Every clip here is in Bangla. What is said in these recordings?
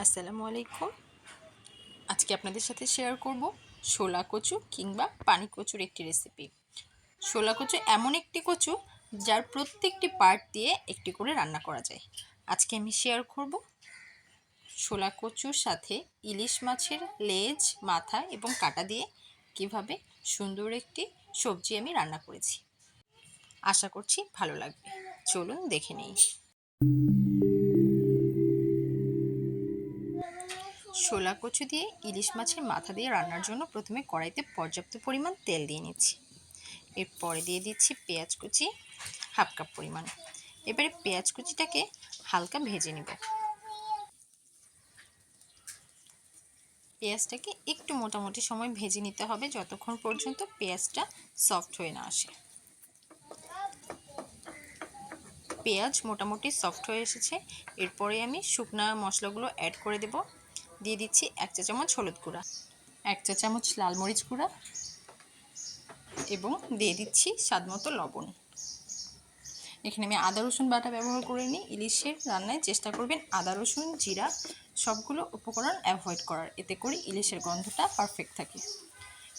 আসসালামু আলাইকুম। আজকে আপনাদের সাথে শেয়ার করব শোলা কচু কিংবা পানি কচুর একটি রেসিপি শোলা কচু এমন একটি কচু যার প্রত্যেকটি পার্ট দিয়ে একটি করে রান্না করা যায়। আজকে আমি শেয়ার করব শোলা কচুর সাথে ইলিশ মাছের লেজ, মাথা এবং কাটা দিয়ে কীভাবে সুন্দর একটি সবজি আমি রান্না করেছি। আশা করছি ভালো লাগবে। চলুন দেখে নিই। শোলা কচু দিয়ে, ইলিশ মাছের মাথা দিয়ে রান্নার জন্য প্রথমে কড়াইতে পর্যাপ্ত পরিমাণ তেল দিয়ে নিচ্ছি। এরপরে দিয়ে দিচ্ছি পেঁয়াজ কুচি, হাফ কাপ পরিমাণ। এবারে পেঁয়াজ কুচিটাকে হালকা ভেজে নেব। পেঁয়াজটাকে একটু মোটামুটি সময় ভেজে নিতে হবে যতক্ষণ পর্যন্ত পেঁয়াজটা সফট হয়ে না আসে। পেঁয়াজ মোটামুটি সফট হয়ে এসেছে। এরপরে আমি শুকনা মশলাগুলো অ্যাড করে দেব। দিয়ে দিচ্ছি এক চা চামচ হলুদ গুঁড়া, এক চা চামচ লাল মরিচ গুঁড়া এবং দিয়ে দিচ্ছি স্বাদ মতো লবণ। এখানে আমি আদা, রসুন বাটা ব্যবহার করে নিই। ইলিশের রান্নায় চেষ্টা করবেন আদা, রসুন, জিরা সবগুলো উপকরণ অ্যাভয়েড করার। এতে করে ইলিশের গন্ধটা পারফেক্ট থাকে।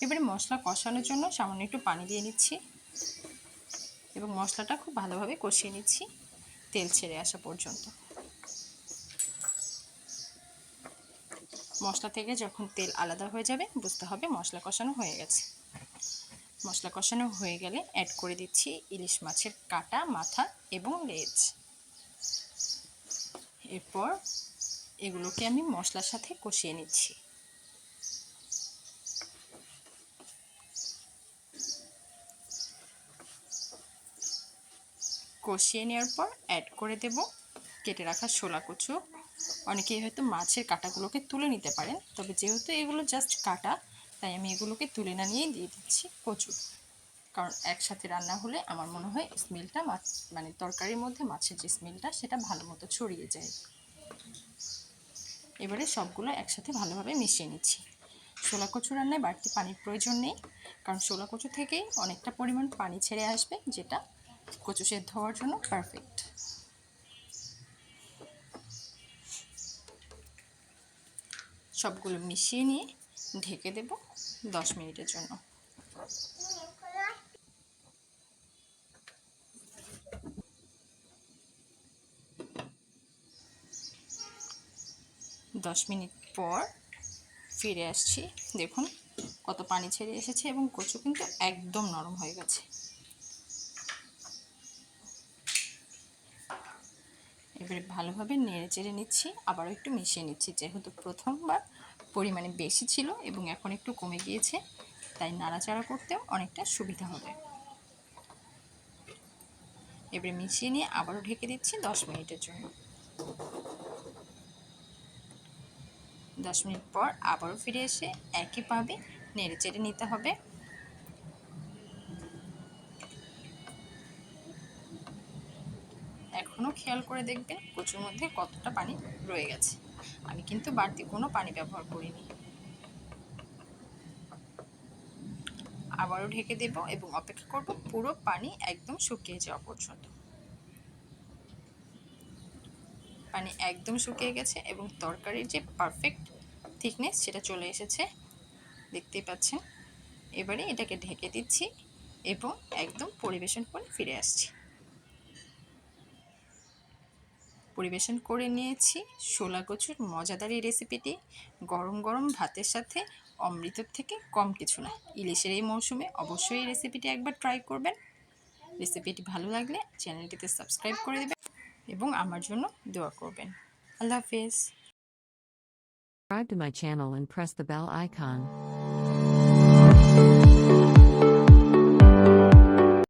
এবারে মশলা কষানোর জন্য সামান্য একটু পানি দিয়ে নিচ্ছি এবং মশলাটা খুব ভালোভাবে কষিয়ে নিচ্ছি তেল ছেড়ে আসা পর্যন্ত। মশলা থেকে যখন তেল আলাদা হয়ে যাবে, বুঝতে হবে মশলা কষানো হয়ে গেছে। মশলা কষানো হয়ে গেলে অ্যাড করে দিচ্ছি ইলিশ মাছের কাটা, মাথা এবং লেজ। এরপর এগুলোকে আমি মশলার সাথে কষিয়ে নিচ্ছি। কষিয়ে নেওয়ার পর অ্যাড করে দেব কেটে রাখা শোলা কচু অনেকেই হয়তো মাছের কাটাগুলোকে তুলে নিতে পারেন। তবে যেহেতু এগুলো জাস্ট কাটা, তাই আমি এগুলোকে তুলে না নিয়েই দিয়ে দিচ্ছি কচু। কারণ একসাথে রান্না হলে আমার মনে হয় স্মেলটা মাছ মানে তরকারির মধ্যে মাছের যে স্মেলটা সেটা ভালো মতো ছড়িয়ে যায়। এবারে সবগুলো একসাথে ভালোভাবে মিশিয়ে নিচ্ছি। শোলা কচু রান্নায় বাড়তি পানির প্রয়োজন নেই, কারণ শোলা কচু থেকেই অনেকটা পরিমাণ পানি ছেড়ে আসবে, যেটা কচু সেদ্ধ হওয়ার জন্য পারফেক্ট সবগুলো মিশিয়ে নিয়ে ঢেকে দেব দশ মিনিটের জন্য। দশ মিনিট পর ফিরে আসছি। দেখুন কত পানি ছেড়ে এসেছে এবং কচু কিন্তু একদম নরম হয়ে গেছে। এবারে ভালোভাবে নেড়ে চেড়ে নিচ্ছি, আবারও একটু মিশিয়ে নিচ্ছি। যেহেতু প্রথমবার পরিমাণে বেশি ছিল এবং এখন একটু কমে গিয়েছে, তাই নাড়াচাড়া করতেও অনেকটা সুবিধা হবে। এবারে মিশিয়ে নিয়ে আবারও ঢেকে দিচ্ছি দশ মিনিটের জন্য। দশ মিনিট পর আবারও ফিরে এসে একইভাবে নেড়ে চেড়ে নিতে হবে। এখনও খেয়াল করে দেখবেন কচুর মধ্যে কতটা পানি রয়ে গেছে। আমি কিন্তু বাড়তি কোনো পানি ব্যবহার করিনি। আবারও ঢেকে দেব এবং অপেক্ষা করব পুরো পানি একদম শুকিয়ে যাওয়া পর্যন্ত। পানি একদম শুকিয়ে গেছে এবং তরকারির যে পারফেক্ট থিকনেস সেটা চলে এসেছে। দেখতেই পাচ্ছেন? এবারে এটাকে ঢেকে দিচ্ছি এবং একদম পরিবেশন করে ফিরে আসছি। পরিবেশন করে নিয়েছি। শোলা কচুর মজাদার এই রেসিপিটি গরম গরম ভাতের সাথে অমৃতর থেকে কম কিছু না। ইলিশের এই মৌসুমে অবশ্যই এই রেসিপিটি একবার ট্রাই করবেন। রেসিপিটি ভালো লাগলে চ্যানেলটিতে সাবস্ক্রাইব করে দেবেন এবং আমার জন্য দোয়া করবেন। আল্লাহ হাফেজ। Subscribe to my channel and press the bell icon.